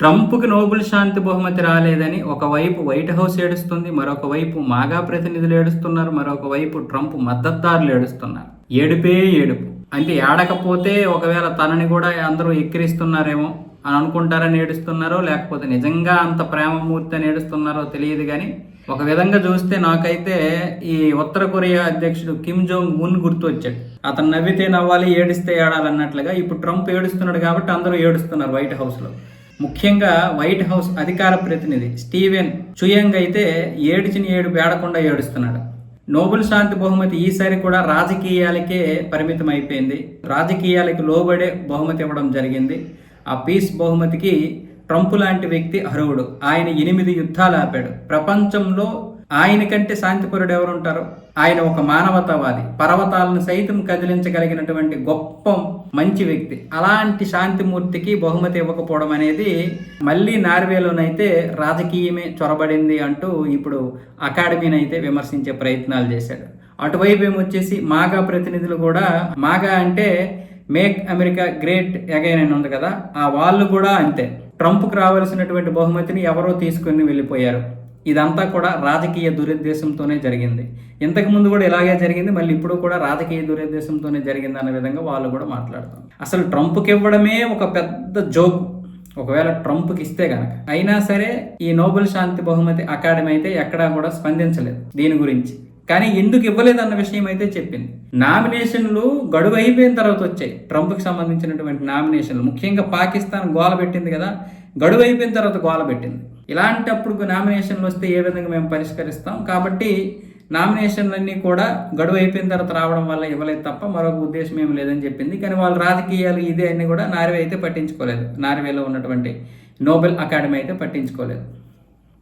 ట్రంప్కి Nobel శాంతి బహుమతి రాలేదని ఒకవైపు వైట్ హౌస్ ఏడుస్తుంది మరొక వైపు మాగా ప్రతినిధులు ఏడుస్తున్నారు మరొక వైపు ట్రంప్ మద్దతుదారులు ఏడుస్తున్నారు. ఏడుపే ఏడుపు. అంటే ఏడకపోతే ఒకవేళ తనని కూడా అందరూ ఎక్కిరిస్తున్నారేమో అని అనుకుంటారని ఏడుస్తున్నారో లేకపోతే నిజంగా అంత ప్రేమమూర్తి అని ఏడుస్తున్నారో తెలియదు కానీ ఒక విధంగా చూస్తే నాకైతే ఈ ఉత్తర కొరియా అధ్యక్షుడు కిమ్ జోంగ్ ఉన్ గుర్తొచ్చాడు. అతను నవ్వితే నవ్వాలి ఏడిస్తే ఏడాలన్నట్లుగా ఇప్పుడు ట్రంప్ ఏడుస్తున్నాడు కాబట్టి అందరూ ఏడుస్తున్నారు వైట్ హౌస్లో. ముఖ్యంగా వైట్ హౌస్ అధికార ప్రతినిధి స్టీవెన్ చుయంగ్ అయితే ఏడిచిన ఏడు బేడకుండా ఏడుస్తున్నాడు. నోబెల్ శాంతి బహుమతి ఈసారి కూడా రాజకీయాలకే పరిమితం అయిపోయింది రాజకీయాలకు లోబడే బహుమతి ఇవ్వడం జరిగింది. ఆ పీస్ బహుమతికి ట్రంప్ లాంటి వ్యక్తి అర్హుడు. ఆయన ఎనిమిది యుద్ధాలు ఆపాడు. ప్రపంచంలో ఆయన కంటే శాంతిపరుడు ఎవరు ఉంటారు ఆయన ఒక మానవతావాది. పర్వతాలను సైతం కదిలించగలిగినటువంటి గొప్ప మంచి వ్యక్తి. అలాంటి శాంతిమూర్తికి బహుమతి ఇవ్వకపోవడం అనేది మళ్ళీ నార్వేలోనైతే రాజకీయమే చొరబడింది అంటూ ఇప్పుడు అకాడమీని అయితే విమర్శించే ప్రయత్నాలు చేశాడు. అటువైపు ఏమొచ్చేసి మాగా ప్రతినిధులు కూడా మాగా అంటే మేక్ అమెరికా గ్రేట్ అగైన్ అని ఉంది కదా ఆ వాళ్ళు కూడా అంతే. ట్రంప్కి రావాల్సినటువంటి బహుమతిని ఎవరో తీసుకుని వెళ్ళిపోయారు. ఇదంతా కూడా రాజకీయ దురుద్దేశంతోనే జరిగింది. ఇంతకుముందు కూడా ఇలాగే జరిగింది మళ్ళీ ఇప్పుడు కూడా రాజకీయ దురుద్దేశంతోనే జరిగింది అన్న విధంగా వాళ్ళు కూడా మాట్లాడుతారు అసలు ట్రంప్కి ఇవ్వడమే ఒక పెద్ద జోక్. ఒకవేళ ట్రంప్కి ఇస్తే కనుక అయినా సరే ఈ నోబెల్ శాంతి బహుమతి అకాడమీ అయితే ఎక్కడా కూడా స్పందించలేదు దీని గురించి. కానీ ఎందుకు ఇవ్వలేదు అన్న విషయం అయితే చెప్పింది. నామినేషన్లు గడువు అయిపోయిన తర్వాత వచ్చాయి. ట్రంప్కి సంబంధించినటువంటి నామినేషన్లు. ముఖ్యంగా పాకిస్తాన్ గోల పెట్టింది కదా గడువు అయిపోయిన తర్వాత గోల పెట్టింది. ఇలాంటప్పుడు నామినేషన్లు వస్తే ఏ విధంగా మేము పరిష్కరిస్తాం? కాబట్టి నామినేషన్లన్నీ కూడా గడువు అయిపోయిన తర్వాత రావడం వల్ల ఇవ్వలేదు తప్ప మరొక ఉద్దేశం ఏమి లేదని చెప్పింది. కానీ వాళ్ళ రాజకీయాలు ఇదే అన్నీ కూడా నార్వే అయితే పట్టించుకోలేదు. నార్వేలో ఉన్నటువంటి నోబెల్ అకాడమీ అయితే పట్టించుకోలేదు.